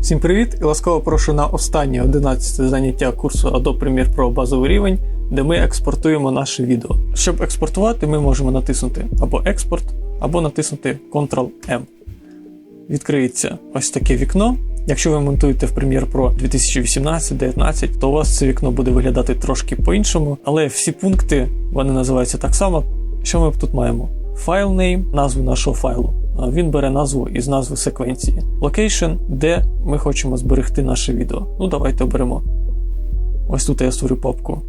Всім привіт і ласкаво прошу на останнє 11 заняття курсу Adobe Premiere Pro базовий рівень, де ми експортуємо наше відео. Щоб експортувати, ми можемо натиснути або Експорт, або натиснути Ctrl-M. Відкриється ось таке вікно. Якщо ви монтуєте в Premiere Pro 2018-19, то у вас це вікно буде виглядати трошки по-іншому, але всі пункти вони називаються так само. Що ми тут маємо? Файл name, назву нашого файлу. Він бере назву із назви секвенції. Location, де ми хочемо зберегти наше відео. Ну, давайте оберемо. Ось тут я створю папку.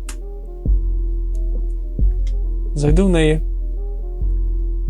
Зайду в неї.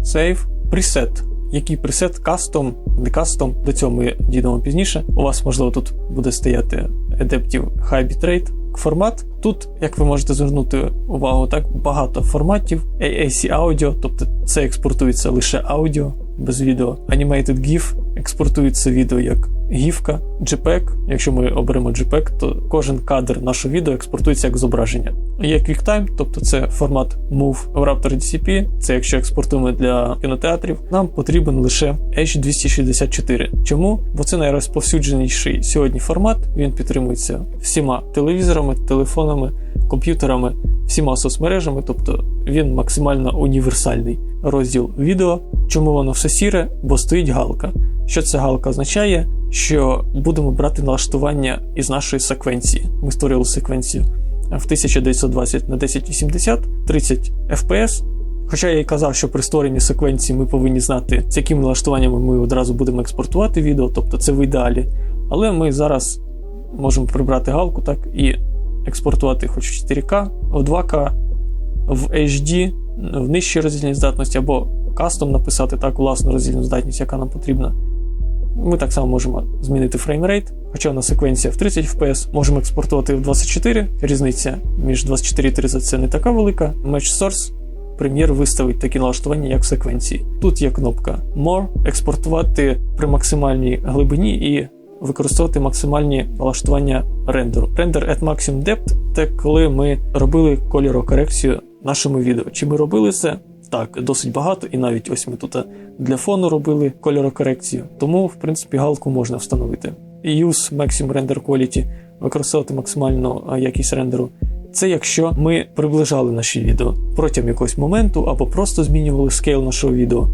Save. Preset. Який пресет кастом, не кастом, до цього ми дійдемо пізніше. У вас, можливо, тут буде стояти Adaptive High Bitrate формат. Тут, як ви можете звернути увагу, так багато форматів AAC Audio, тобто це експортується лише аудіо без відео. Animated GIF експортується відео як гівка, JPEG. Якщо ми оберемо JPEG, то кожен кадр нашого відео експортується як зображення. Є QuickTime, тобто це формат MOV в Raptor DCP. Це якщо експортуємо для кінотеатрів, нам потрібен лише H264. Чому? Бо це найрозповсюдженіший сьогодні формат. Він підтримується всіма телевізорами, телефонами, комп'ютерами, всіма соцмережами, тобто він максимально універсальний розділ відео. Чому воно все сіре? Бо стоїть галка. Що ця галка означає? Що будемо брати налаштування із нашої секвенції. Ми створили секвенцію в 1920 на 1080 30 FPS. Хоча я і казав, що при створенні секвенції ми повинні знати, з якими налаштуваннями ми одразу будемо експортувати відео, тобто це в ідеалі. Але ми зараз можемо прибрати галку так і експортувати хоч в 4К, в 2К, в HD, в нижчій роздільній здатності, або кастом написати так власну роздільну здатність, яка нам потрібна. Ми так само можемо змінити фреймрейт, хоча на секвенція в 30 FPS, можемо експортувати в 24. Різниця між 24 і 30 це не така велика. Match Source Premiere виставить такі налаштування, як в секвенції. Тут є кнопка More, експортувати при максимальній глибині і використовувати максимальні налаштування рендеру. Render at Maximum Depth це коли ми робили кольорокорекцію нашому відео. Чи ми робили це? Так, досить багато, і навіть ось ми тут для фону робили кольорокорекцію, тому, в принципі, галку можна встановити. Use Maximum Render Quality, використовувати максимальну якість рендеру. Це якщо ми приближали наші відео протягом якогось моменту або просто змінювали скейл нашого відео.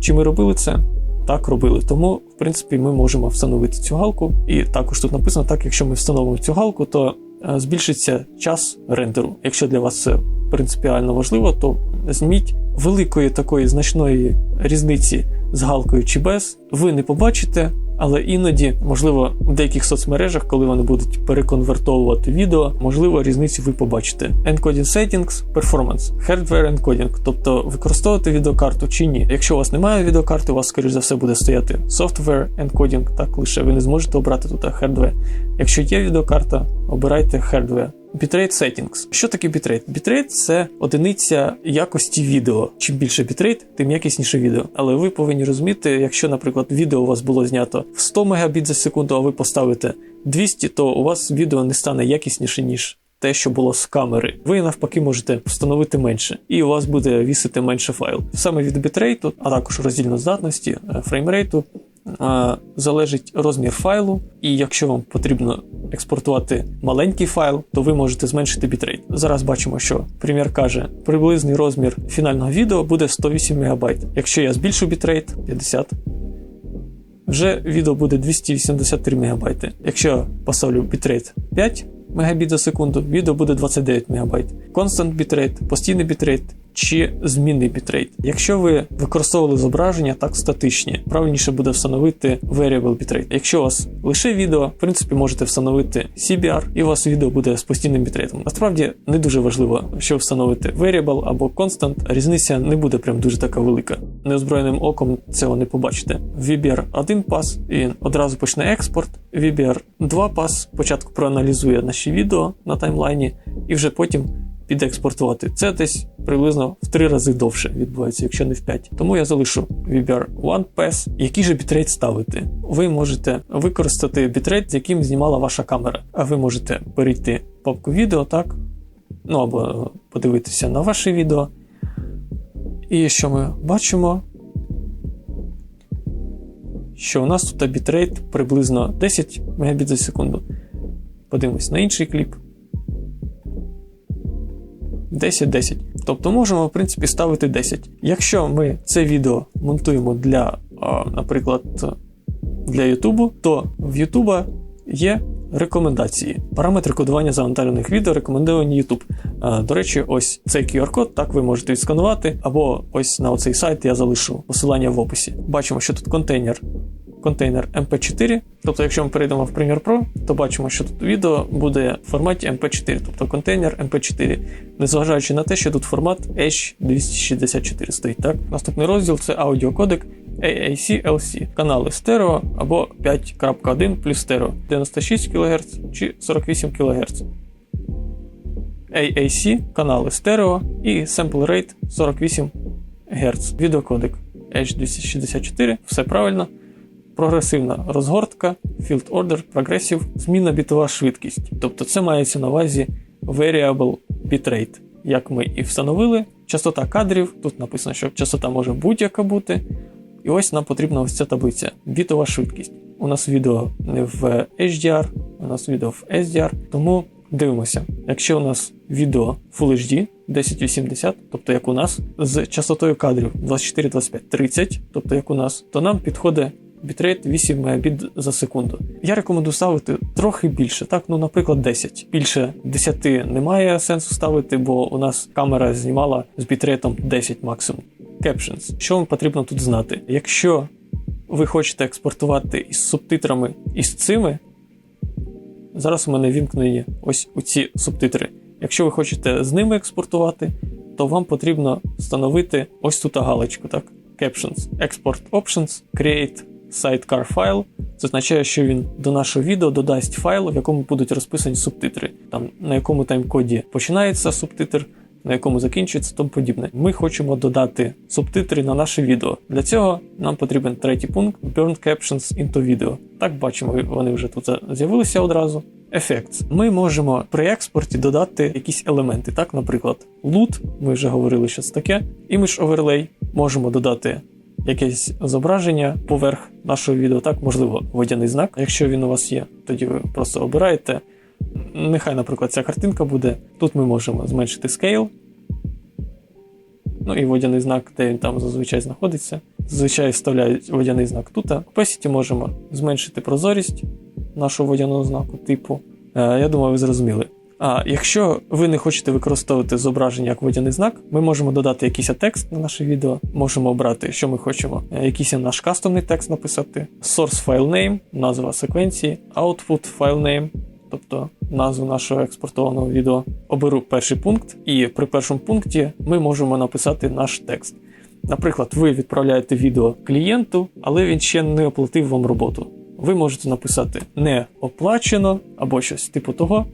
Чи ми робили це? Так, робили. Тому, в принципі, ми можемо встановити цю галку. І також тут написано, так, якщо ми встановимо цю галку, то збільшиться час рендеру. Якщо для вас це принципіально важливо, то зніміть великої такої значної різниці з галкою чи без, ви не побачите. Але іноді, можливо, в деяких соцмережах, коли вони будуть переконвертовувати відео, можливо, різницю ви побачите. Encoding Settings, Performance, Hardware Encoding, тобто використовувати відеокарту чи ні. Якщо у вас немає відеокарти, у вас, скоріш за все, буде стояти Software Encoding, так лише ви не зможете обрати тут Hardware. Якщо є відеокарта, обирайте Hardware. Bitrate Settings. Що таке bitrate? Bitrate – це одиниця якості відео. Чим більше bitrate, тим якісніше відео. Але ви повинні розуміти, якщо, наприклад, відео у вас було знято в 100 Мбіт за секунду, а ви поставите 200, то у вас відео не стане якісніше, ніж те, що було з камери. Ви навпаки можете встановити менше, і у вас буде вісити менше файл. Саме від бітрейту, а також роздільної здатності, фреймрейту. Залежить розмір файлу, і якщо вам потрібно експортувати маленький файл, то ви можете зменшити бітрейт. Зараз бачимо, що примір каже, приблизний розмір фінального відео буде 108 МБ. Якщо я збільшу бітрейт 50, вже відео буде 283 МБ. Якщо я поставлю бітрейт 5 Мбіт за секунду, відео буде 29 МБ. Constant бітрейт, постійний бітрейт чи змінний бітрейт. Якщо ви використовували зображення так статичні, правильніше буде встановити variable bitrate. Якщо у вас лише відео, в принципі, можете встановити CBR, і у вас відео буде з постійним бітрейтом. Насправді не дуже важливо, що встановити variable або constant, різниця не буде прям дуже така велика. Неозброєним оком цього не побачите. VBR 1 пас, він одразу почне експорт. VBR 2 пас спочатку проаналізує наші відео на таймлайні, і вже потім піде експортувати. Це десь приблизно в три рази довше відбувається, якщо не в 5. Тому я залишу VBR One Pass. Який же бітрейт ставити? Ви можете використати бітрейт, з яким знімала ваша камера. А ви можете перейти в папку відео, так? Ну або подивитися на ваше відео. І що ми бачимо? що у нас тут бітрейт приблизно 10 Мбіт за секунду. Подивимось на інший кліп. 10-10. Тобто можемо, в принципі, ставити 10. Якщо ми це відео монтуємо для, наприклад, для YouTube, то в YouTube є рекомендації. Параметри кодування завантажених відео рекомендовані YouTube. До речі, ось цей QR-код, так ви можете відсканувати, або ось на оцей сайт я залишу посилання в описі. Бачимо, що тут контейнер. Контейнер MP4. Тобто, якщо ми перейдемо в Premiere Pro, то бачимо, що тут відео буде в форматі MP4, тобто контейнер MP4, незважаючи на те, що тут формат H264 стоїть. Так? Наступний розділ це аудіокодек AAC-LC, канали стерео або 5.1 плюс стерео 96 кГц чи 48 кГц. AAC канали стерео і sample rate 48 Гц. Відеокодек H264, все правильно. Прогресивна розгортка, Field Order, Progressive, змінна бітова швидкість. Тобто це мається на увазі Variable Bitrate. Як ми і встановили, частота кадрів, тут написано, що частота може будь-яка бути. І ось нам потрібна ось ця таблиця бітова швидкість. У нас відео не в HDR, у нас відео в SDR, тому дивимося. Якщо у нас відео Full HD 1080, тобто як у нас, з частотою кадрів 24, 25, 30, тобто як у нас, то нам підходить бітрейт 8 Мбіт за секунду. Я рекомендую ставити трохи більше, так, ну, наприклад, 10. Більше 10 немає сенсу ставити, бо у нас камера знімала з бітрейтом 10 максимум. Captions. Що вам потрібно тут знати? Якщо ви хочете експортувати із субтитрами із цими, зараз у мене вімкнені ось у ці субтитри. Якщо ви хочете з ними експортувати, то вам потрібно встановити ось тут галочку, так? Captions. Export Options, Create Sidecar File. Це означає, що він до нашого відео додасть файл, в якому будуть розписані субтитри, там на якому тайм-коді починається субтитр, на якому закінчується тому подібне. Ми хочемо додати субтитри на наше відео. Для цього нам потрібен третій пункт Burn Captions into Video. Так бачимо, вони вже тут з'явилися одразу. Effects. Ми можемо при експорті додати якісь елементи. Так, наприклад, loot, ми вже говорили, що це таке. Image Overlay, можемо додати якесь зображення поверх нашого відео, так, можливо, водяний знак. Якщо він у вас є, тоді ви просто обираєте. Нехай, наприклад, ця картинка буде. Тут ми можемо зменшити scale. Ну і водяний знак, де він там зазвичай знаходиться. Зазвичай вставляють водяний знак тут. В Opacity можемо зменшити прозорість нашого водяного знаку типу. Е, я думаю, ви зрозуміли. А якщо ви не хочете використовувати зображення як водяний знак, ми можемо додати якийсь текст на наше відео, можемо обрати, що ми хочемо, е, якийсь наш кастомний текст написати, source file name, назва секвенції, output file name, тобто назву нашого експортованого відео. Оберу перший пункт, і при першому пункті ми можемо написати наш текст. Наприклад, ви відправляєте відео клієнту, але він ще не оплатив вам роботу. Ви можете написати не оплачено або щось типу того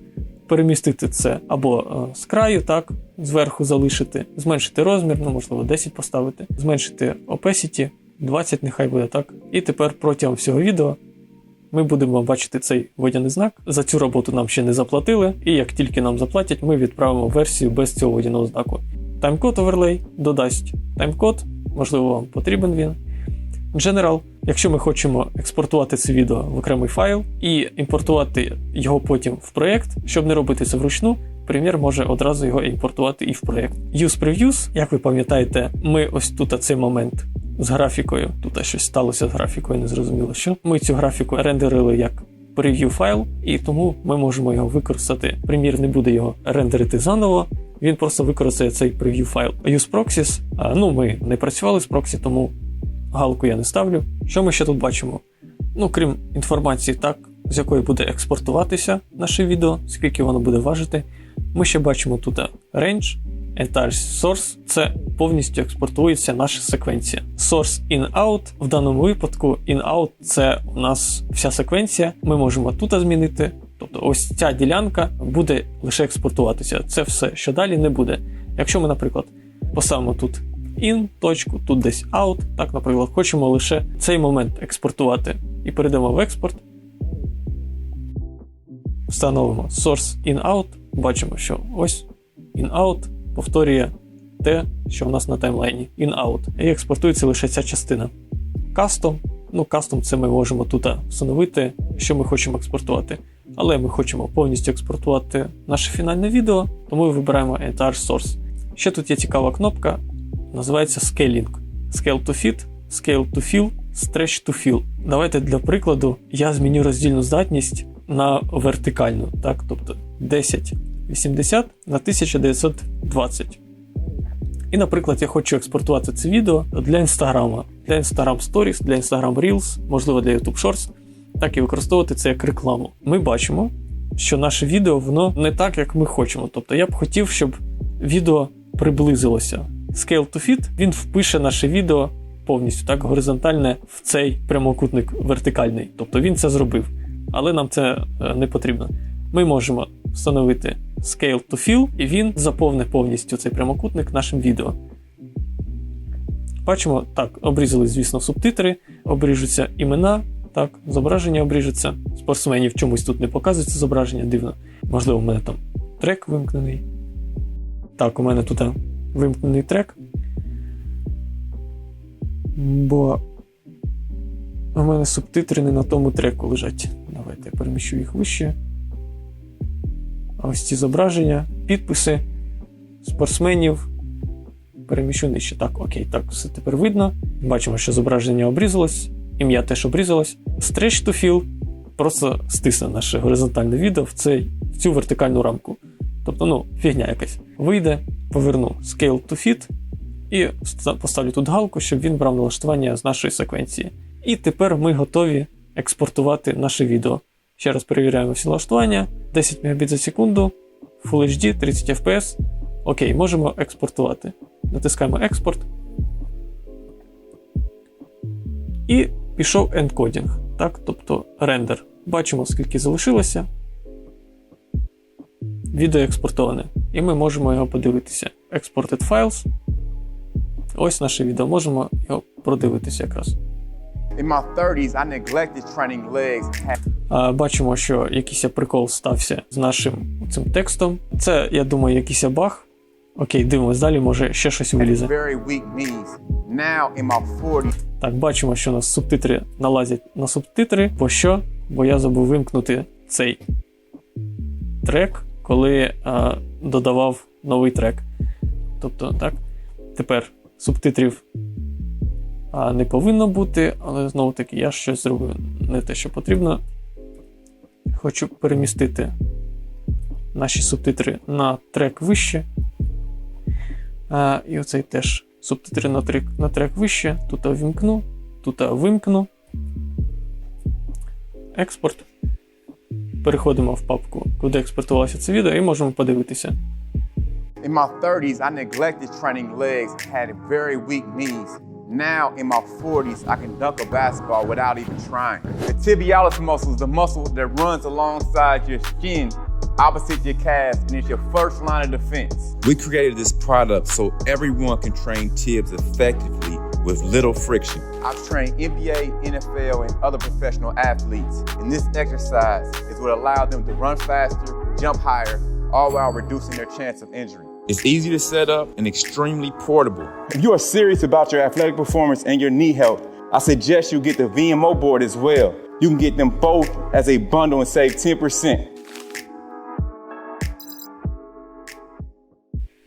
перемістити це або е, з краю, так, зверху залишити, зменшити розмір, ну можливо, 10 поставити, зменшити opacity, 20 нехай буде так. І тепер протягом всього відео ми будемо бачити цей водяний знак. За цю роботу нам ще не заплатили, і як тільки нам заплатять, ми відправимо версію без цього водяного знаку. Таймкод оверлей додасть таймкод, можливо, вам потрібен він. General, якщо ми хочемо експортувати це відео в окремий файл і імпортувати його потім в проєкт, щоб не робити це вручну, Premiere може одразу його імпортувати і в проєкт. Use Previews, як ви пам'ятаєте, ми ось тут цей момент з графікою, тут щось сталося з графікою, не зрозуміло що. Ми цю графіку рендерили як прев'ю файл, і тому ми можемо його використати. Premiere не буде його рендерити заново. Він просто використає цей прев'ю файл. Use Proxies, ну ми не працювали з проксі, тому галку я не ставлю. Що ми ще тут бачимо? Ну, крім інформації, так, з якої буде експортуватися наше відео, скільки воно буде важити. Ми ще бачимо тут range, entire source це повністю експортується наша секвенція. Source in-out, в даному випадку in-out це у нас вся секвенція. Ми можемо тут змінити. Тобто ось ця ділянка буде лише експортуватися. Це все, що далі не буде. Якщо ми, наприклад, поставимо тут in точку, тут десь out. Так, наприклад, хочемо лише цей момент експортувати. І перейдемо в експорт. Встановимо source in-out. Бачимо, що ось in-out повторює те, що у нас на таймлайні in-out. І експортується лише ця частина. Custom. Ну, кастом це ми можемо тут встановити, що ми хочемо експортувати. Але ми хочемо повністю експортувати наше фінальне відео, тому ми вибираємо Entire Source. Ще тут є цікава кнопка, називається Scaling. Scale to Fit, Scale to Fill, Stretch to Fill. Давайте для прикладу я зміню роздільну здатність на вертикальну, так, тобто 1080 на 1920. І, наприклад, я хочу експортувати це відео для Instagram, для Instagram Stories, для Instagram Reels, можливо, для YouTube Shorts, так і використовувати це як рекламу. Ми бачимо, що наше відео воно не так, як ми хочемо. Тобто я б хотів, щоб відео приблизилося. Scale to Fit він впише наше відео повністю так горизонтальне в цей прямокутник вертикальний. Тобто він це зробив. Але нам це е, не потрібно. Ми можемо встановити Scale to Fill, і він заповне повністю цей прямокутник нашим відео. Бачимо, так, обрізали, звісно, субтитри, обріжуться імена, так, зображення обріжеться. Спортсменів чомусь тут не показується зображення, дивно. Можливо, у мене там трек вимкнений. Так, у мене тут вимкнений трек. Бо у мене субтитри не на тому треку лежать. Давайте я переміщу їх вище. А ось ці зображення, підписи спортсменів. Переміщу нижче. Так, окей, так, все тепер видно. Бачимо, що зображення обрізалось, ім'я теж обрізалось. Stretch to fill просто стисне наше горизонтальне відео в, цей, в цю вертикальну рамку. Тобто, ну, фігня якась. Вийде, поверну Scale to Fit і поставлю тут галку, щоб він брав налаштування з нашої секвенції. І тепер ми готові експортувати наше відео. Ще раз перевіряємо всі налаштування. 10 Мбіт за секунду, Full HD, 30 FPS. Окей, можемо експортувати. Натискаємо експорт. І пішов енкодінг, так, тобто рендер. Бачимо, скільки залишилося. Відео експортоване. І ми можемо його подивитися. Exported Files. Ось наше відео. Можемо його продивитися якраз. In my 30s, I neglected training legs. А, Бачимо, що якийсь прикол стався з нашим цим текстом. Це, я думаю, якийсь баг. Окей, дивимось далі, може ще щось вилізе. very weak knees. Now in my 40s, Так, бачимо, що у нас субтитри налазять на субтитри. Бо що? Бо я забув вимкнути цей трек, коли а, додавав новий трек. Тобто, так, тепер субтитрів а, не повинно бути, але знову таки я щось зробив не те, що потрібно. Хочу перемістити наші субтитри на трек вище. А, і оцей теж субтитри на трек, на трек вище. Тут вімкну, тут вимкну. Експорт. Переходимо в папку, куди експортувалося це відео, і можемо подивитися. in my 30s, I neglected training legs and had very weak knees. Now in my 40s, I can dunk a basketball without even trying. The tibialis muscle is the muscle that runs alongside your skin, opposite your calves, and it's your first line of defense. We created this product so everyone can train TIBS effectively with little friction. I've trained NBA, NFL, and other professional athletes, and this exercise is what allowed them to run faster, jump higher, all while reducing their chance of injury. It's easy to set up and extremely portable. If you are serious about your athletic performance and your knee health, I suggest you get the VMO board as well. You can get them both as a bundle and save 10%.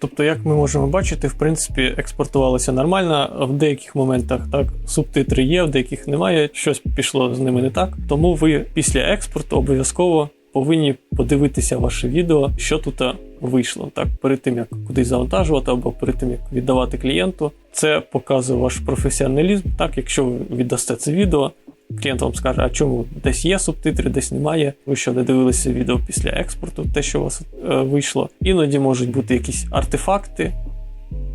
Тобто, як ми можемо бачити, в принципі, експортувалося нормально. В деяких моментах так субтитри є, в деяких немає. Щось пішло з ними не так. Тому ви після експорту обов'язково повинні подивитися ваше відео, що тут вийшло. Так, перед тим як кудись завантажувати або перед тим як віддавати клієнту. Це показує ваш професіоналізм. Так, якщо ви віддасте це відео. Клієнт вам скаже, а чому десь є субтитри, десь немає. Ви що не дивилися відео після експорту, те, що у вас е, вийшло. Іноді можуть бути якісь артефакти.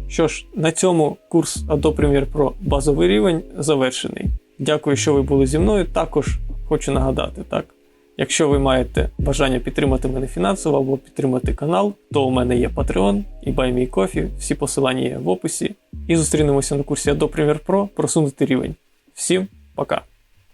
Що ж, на цьому курс Adobe Premiere Pro базовий рівень завершений. Дякую, що ви були зі мною. Також хочу нагадати, так. Якщо ви маєте бажання підтримати мене фінансово або підтримати канал, то у мене є Patreon і BuyMeCoffee, всі посилання є в описі. І зустрінемося на курсі Adobe Premiere Pro просунути рівень. Всім пока!